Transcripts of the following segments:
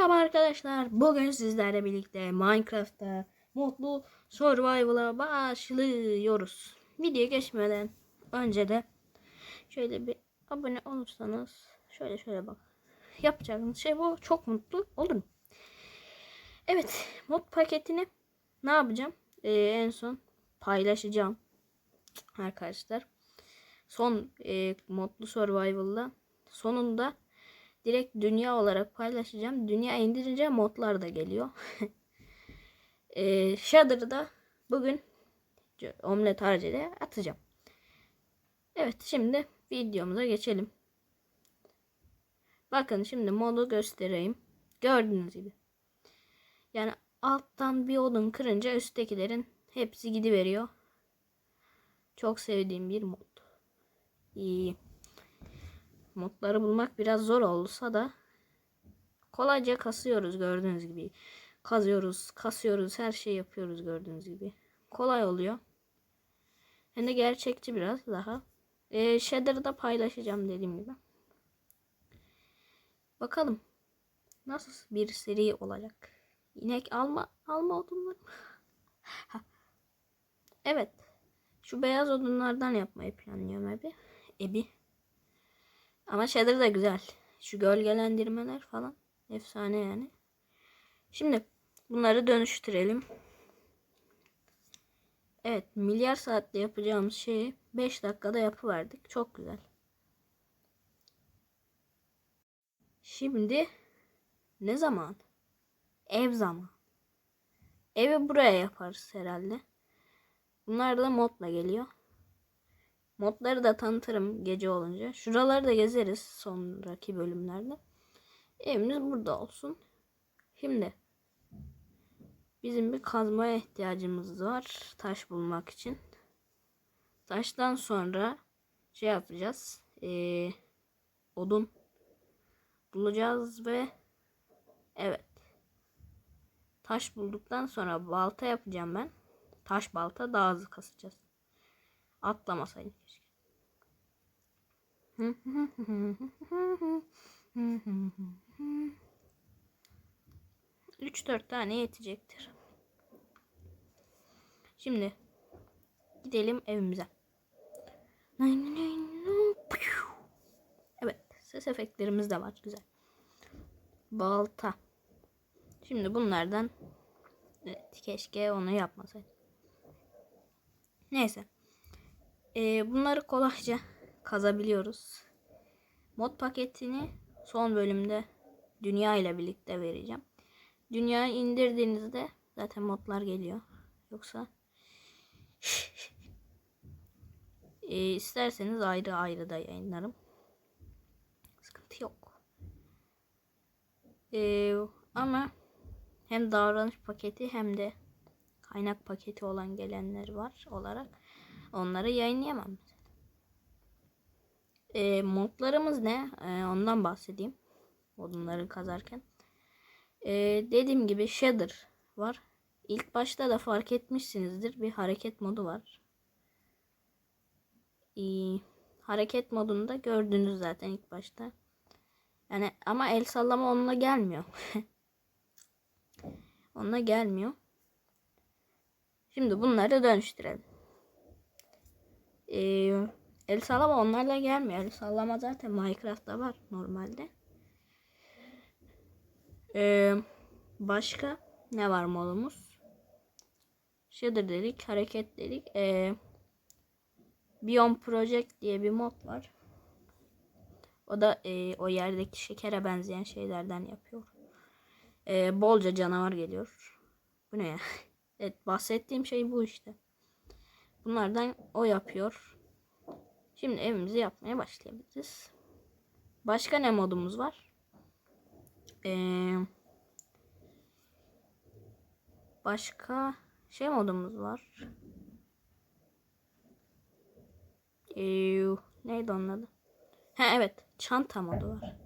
Merhaba arkadaşlar. Bugün sizlerle birlikte Minecraft'ta Mutlu Survival'a başlıyoruz. Videoya geçmeden önce de şöyle bir abone olursanız şöyle şöyle bak. Yapacağınız şey bu. Çok mutlu olurum. Evet. Mod paketini ne yapacağım? Ee, en son paylaşacağım. Arkadaşlar. Son e, Mutlu Survival'da sonunda direkt dünya olarak paylaşacağım. Dünya indirince modlar da geliyor. e, Shudder'da bugün omlet harcıyla atacağım. Evet şimdi videomuza geçelim. Bakın şimdi modu göstereyim. Gördüğünüz gibi. Yani alttan bir odun kırınca üsttekilerin hepsi gidiveriyor. Çok sevdiğim bir mod. İyi. Modları bulmak biraz zor olsa da kolayca kasıyoruz gördüğünüz gibi. Kazıyoruz, kasıyoruz, her şey yapıyoruz gördüğünüz gibi. Kolay oluyor. Hem de gerçekçi biraz daha. Ee, Shader'da paylaşacağım dediğim gibi. Bakalım. Nasıl bir seri olacak. İnek alma alma odunları. evet. Şu beyaz odunlardan yapmayı planlıyorum abi. Ebi. Ama shader da güzel. Şu gölgelendirmeler falan efsane yani. Şimdi bunları dönüştürelim. Evet milyar saatte yapacağımız şeyi 5 dakikada yapıverdik. Çok güzel. Şimdi ne zaman? Ev zaman. Evi buraya yaparız herhalde. Bunlar da modla geliyor. Modları da tanıtırım gece olunca. Şuraları da gezeriz sonraki bölümlerde. Evimiz burada olsun. Şimdi bizim bir kazmaya ihtiyacımız var taş bulmak için. Taştan sonra şey yapacağız. Ee, odun bulacağız ve evet taş bulduktan sonra balta yapacağım ben. Taş balta daha hızlı kasacağız. Atlamasaydım keşke. Üç dört tane yetecektir. Şimdi gidelim evimize. Evet, ses efektlerimiz de var güzel. Balta. Şimdi bunlardan evet, keşke onu yapmasaydım. Neyse. Ee, bunları kolayca kazabiliyoruz. Mod paketini son bölümde dünya ile birlikte vereceğim. Dünyayı indirdiğinizde zaten modlar geliyor. Yoksa e, isterseniz ayrı ayrı da yayınlarım. Sıkıntı yok. E, ama hem davranış paketi hem de kaynak paketi olan gelenler var olarak onları yayınlayamam. E, modlarımız ne? E, ondan bahsedeyim. Odunları kazarken. E, dediğim gibi shader var. İlk başta da fark etmişsinizdir. Bir hareket modu var. E, hareket modunda gördünüz zaten ilk başta. Yani ama el sallama onunla gelmiyor. onunla gelmiyor. Şimdi bunları dönüştürelim. Ee, el sallama onlarla gelmiyor. El sallama zaten Minecraft'ta var normalde. Ee, başka ne var modumuz? Shader dedik, hareket dedik. Ee, Beyond Project diye bir mod var. O da e, o yerdeki şekere benzeyen şeylerden yapıyor. E, bolca canavar geliyor. Bu ne ya? evet bahsettiğim şey bu işte. Bunlardan o yapıyor. Şimdi evimizi yapmaya başlayabiliriz. Başka ne modumuz var? Ee, başka şey modumuz var. Ee, neydi onun adı? Ha evet, çanta modu var.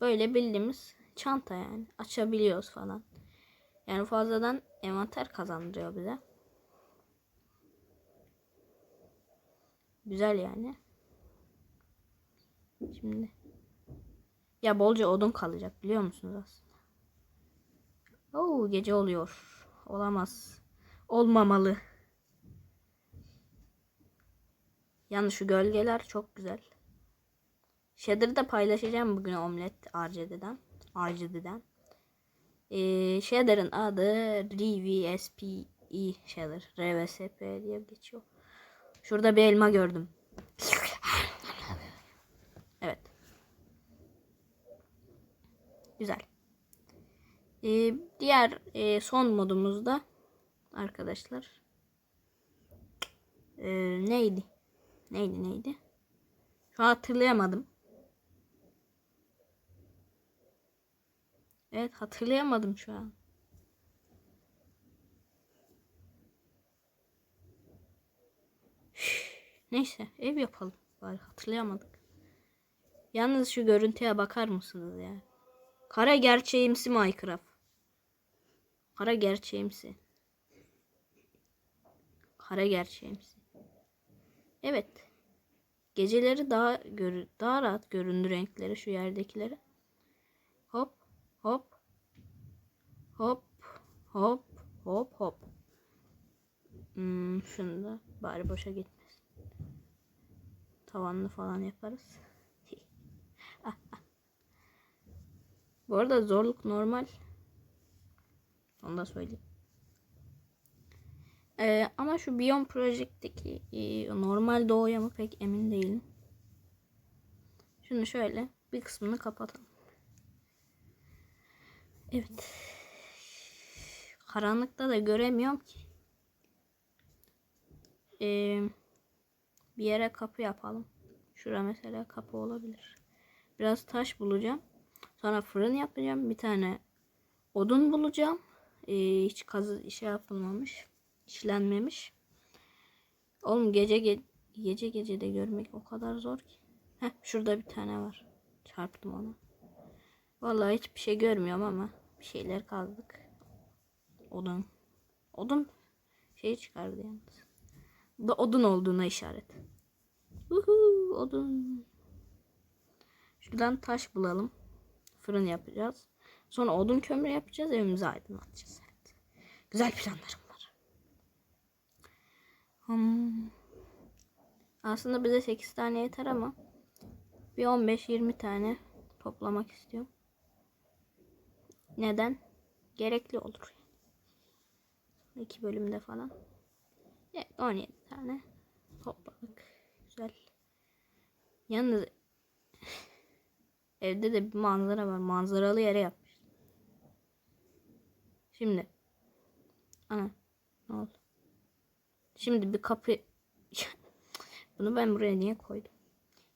Böyle bildiğimiz çanta yani. Açabiliyoruz falan. Yani fazladan envanter kazandırıyor bize. Güzel yani. Şimdi Ya bolca odun kalacak biliyor musunuz aslında? Oo gece oluyor. Olamaz. Olmamalı. Yalnız şu gölgeler çok güzel. Shader'ı da paylaşacağım bugün omlet RCD'den. RCD'den. Ee, Shader'ın adı RVSPE Shader. RVSP diye geçiyor. Şurada bir elma gördüm. Evet. Güzel. Ee, diğer e, son modumuzda arkadaşlar ee, neydi? Neydi neydi? Şu an hatırlayamadım. Evet hatırlayamadım şu an. Üf, Neyse ev yapalım. Bari hatırlayamadık. Yalnız şu görüntüye bakar mısınız ya? Kara gerçeğimsi Minecraft. Kara gerçeğimsi. Kara gerçeğimsi. Evet. Geceleri daha görü daha rahat göründü renkleri şu yerdekileri. Hop hop hop hop hop. Hmm, şunu da bari boşa gitmesin. Tavanını falan yaparız. Bu arada zorluk normal. Onu da söyleyeyim. Ee, ama şu Beyond Project'teki e, normal doğuya mı pek emin değilim. Şunu şöyle bir kısmını kapatalım. Evet. Karanlıkta da göremiyorum ki. Ee, bir yere kapı yapalım. Şura mesela kapı olabilir. Biraz taş bulacağım. Sonra fırın yapacağım. Bir tane odun bulacağım. Ee, hiç kazı şey yapılmamış. işlenmemiş. Oğlum gece ge gece gece de görmek o kadar zor ki. Heh, şurada bir tane var. Çarptım onu. Vallahi hiçbir şey görmüyorum ama bir şeyler kazdık. Odun. Odun şey çıkardı yalnız. Bu da odun olduğuna işaret. Uhu, odun. Şuradan taş bulalım. Fırın yapacağız. Sonra odun kömür yapacağız. Evimizi aydınlatacağız. Evet. Güzel planlarım var. Hmm. Aslında bize 8 tane yeter ama bir 15-20 tane toplamak istiyorum. Neden? Gerekli olur. İki bölümde falan. Evet 17 tane topladık. Güzel. Yalnız evde de bir manzara var. Manzaralı yere yapmış. Şimdi. Ana. Ne oldu? Şimdi bir kapı. Bunu ben buraya niye koydum?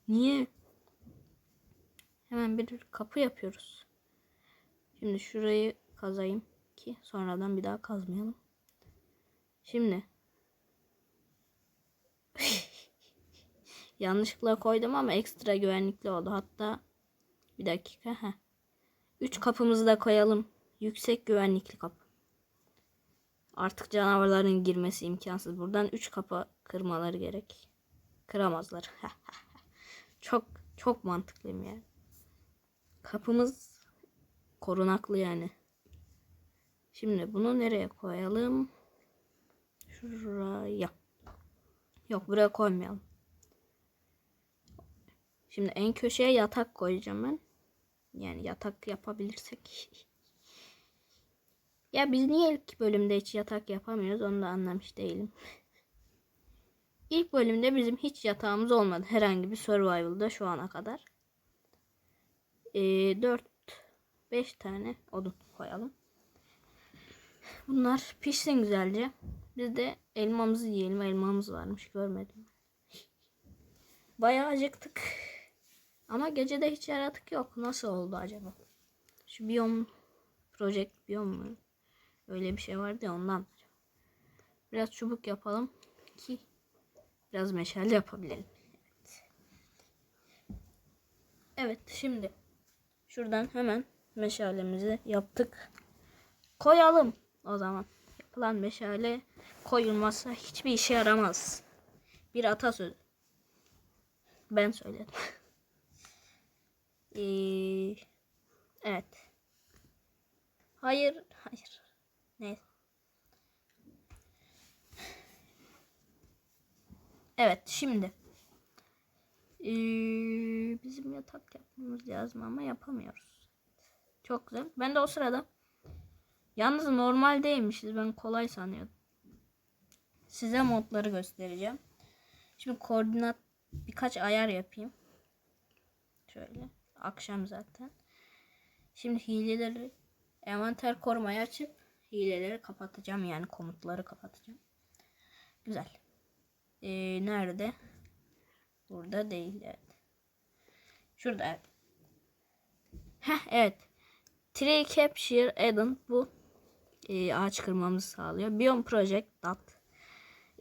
Niye? Hemen bir kapı yapıyoruz. Şimdi şurayı kazayım ki sonradan bir daha kazmayalım. Şimdi yanlışlıkla koydum ama ekstra güvenlikli oldu. Hatta bir dakika. Heh. Üç kapımızı da koyalım. Yüksek güvenlikli kapı. Artık canavarların girmesi imkansız. Buradan üç kapı kırmaları gerek. Kıramazlar. çok çok mantıklıyım yani. Kapımız korunaklı yani. Şimdi bunu nereye koyalım? Şuraya. Yok buraya koymayalım. Şimdi en köşeye yatak koyacağım ben. Yani yatak yapabilirsek. Ya biz niye ilk bölümde hiç yatak yapamıyoruz onu da anlamış değilim. İlk bölümde bizim hiç yatağımız olmadı. Herhangi bir survival'da şu ana kadar. Ee, 4 5 tane odun koyalım. Bunlar pişsin güzelce. Biz de elmamızı yiyelim. Elmamız varmış görmedim. Bayağı acıktık. Ama gecede hiç yaratık yok. Nasıl oldu acaba? Şu biyom project biyom mu? Öyle bir şey vardı ya ondan. Biraz çubuk yapalım ki biraz meşale yapabilelim. Evet. Evet şimdi şuradan hemen meşalemizi yaptık. Koyalım o zaman. Yapılan meşale koyulmazsa hiçbir işe yaramaz. Bir atasözü. Ben söyledim. Ee, evet. Hayır, hayır. Neyse. Evet, şimdi. Ee, bizim yatak yapmamız lazım ama yapamıyoruz. Çok güzel. Ben de o sırada yalnız normal değilmişiz. Ben kolay sanıyordum. Size modları göstereceğim. Şimdi koordinat birkaç ayar yapayım. Şöyle. Akşam zaten. Şimdi hileleri envanter korumayı açıp hileleri kapatacağım. Yani komutları kapatacağım. Güzel. Ee, nerede? Burada değil. Evet. Şurada evet. Heh, evet. Tree Capture Addon bu e, ağaç kırmamızı sağlıyor. Biome Project Dot.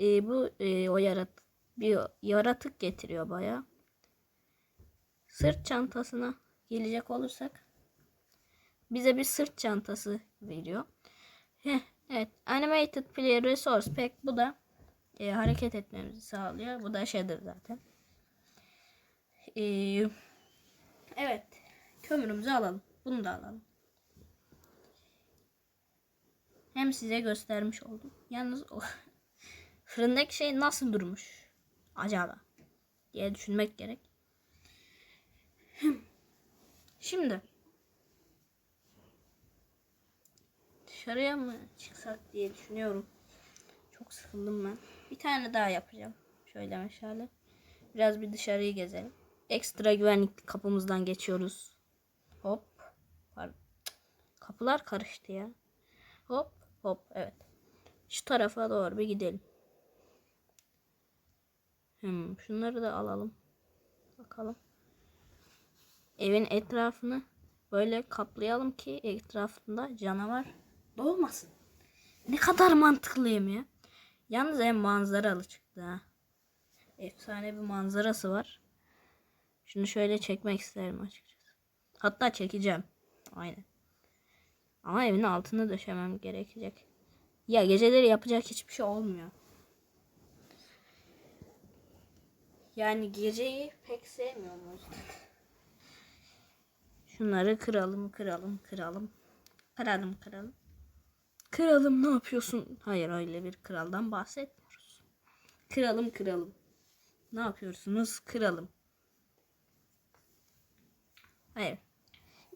E, bu e, o yarat bir yaratık getiriyor baya. Sırt çantasına gelecek olursak bize bir sırt çantası veriyor. Heh, evet. Animated Player Resource Pack bu da e, hareket etmemizi sağlıyor. Bu da shader zaten. E, evet. Kömürümüzü alalım. Bunu da alalım. Hem size göstermiş oldum. Yalnız o fırındaki şey nasıl durmuş acaba diye düşünmek gerek. Şimdi dışarıya mı çıksak diye düşünüyorum. Çok sıkıldım ben. Bir tane daha yapacağım. Şöyle meşale. Biraz bir dışarıyı gezelim. Ekstra güvenlik kapımızdan geçiyoruz. Hop. Kapılar karıştı ya. Hop hop evet. Şu tarafa doğru bir gidelim. Hmm, şunları da alalım. Bakalım. Evin etrafını böyle kaplayalım ki etrafında canavar doğmasın. Ne kadar mantıklıyım ya. Yalnız ev manzaralı çıktı ha. Efsane bir manzarası var. Şunu şöyle çekmek isterim açıkçası. Hatta çekeceğim. Aynen. Ama evin altını döşemem gerekecek. Ya geceleri yapacak hiçbir şey olmuyor. Yani geceyi pek sevmiyorum o yüzden. Şunları kıralım, kıralım, kıralım. Kıralım, kıralım. Kralım ne yapıyorsun? Hayır öyle bir kraldan bahsetmiyoruz. Kralım, kralım. Ne yapıyorsunuz? Kralım. Hayır.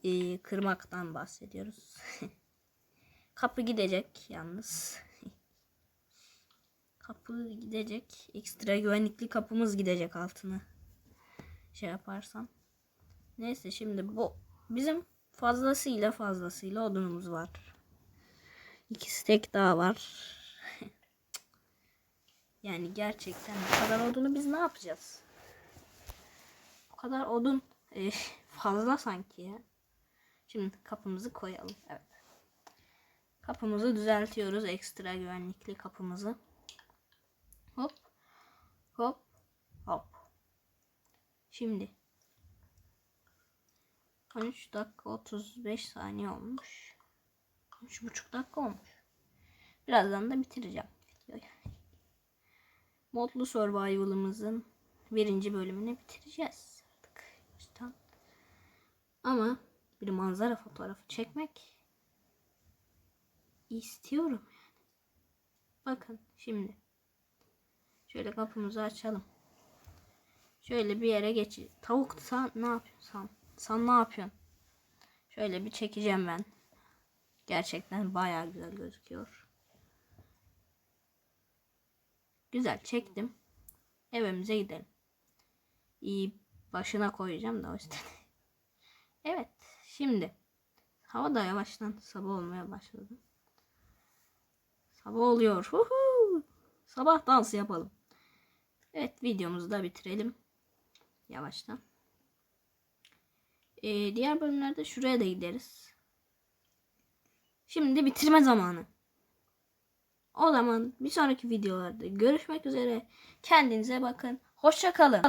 Ee, kırmaktan bahsediyoruz. Kapı gidecek yalnız. Kapı gidecek. Ekstra güvenlikli kapımız gidecek altına. Şey yaparsam. Neyse şimdi bu bizim fazlasıyla fazlasıyla odunumuz var. İki stek daha var. yani gerçekten bu kadar odunu biz ne yapacağız? Bu kadar odun e, fazla sanki ya. Şimdi kapımızı koyalım. Evet. Kapımızı düzeltiyoruz. Ekstra güvenlikli kapımızı. Hop. Hop. Hop. Şimdi 13 dakika 35 saniye olmuş. 3,5 dakika olmuş. Birazdan da bitireceğim videoyu. Modlu Survival'ımızın birinci bölümünü bitireceğiz artık. Ama bir manzara fotoğrafı çekmek istiyorum yani. Bakın şimdi. Şöyle kapımızı açalım. Şöyle bir yere geç. Tavuk sen ne yapıyorsun? Sen, sen ne yapıyorsun? Şöyle bir çekeceğim ben. Gerçekten bayağı güzel gözüküyor. Güzel çektim. Evimize gidelim. İyi başına koyacağım da o yüzden. evet şimdi. Hava da yavaştan sabah olmaya başladı. Sabah oluyor. Huhu. Sabah dansı yapalım. Evet videomuzu da bitirelim. Yavaştan. Ee, diğer bölümlerde şuraya da gideriz. Şimdi bitirme zamanı. O zaman bir sonraki videolarda görüşmek üzere. Kendinize bakın. Hoşça kalın.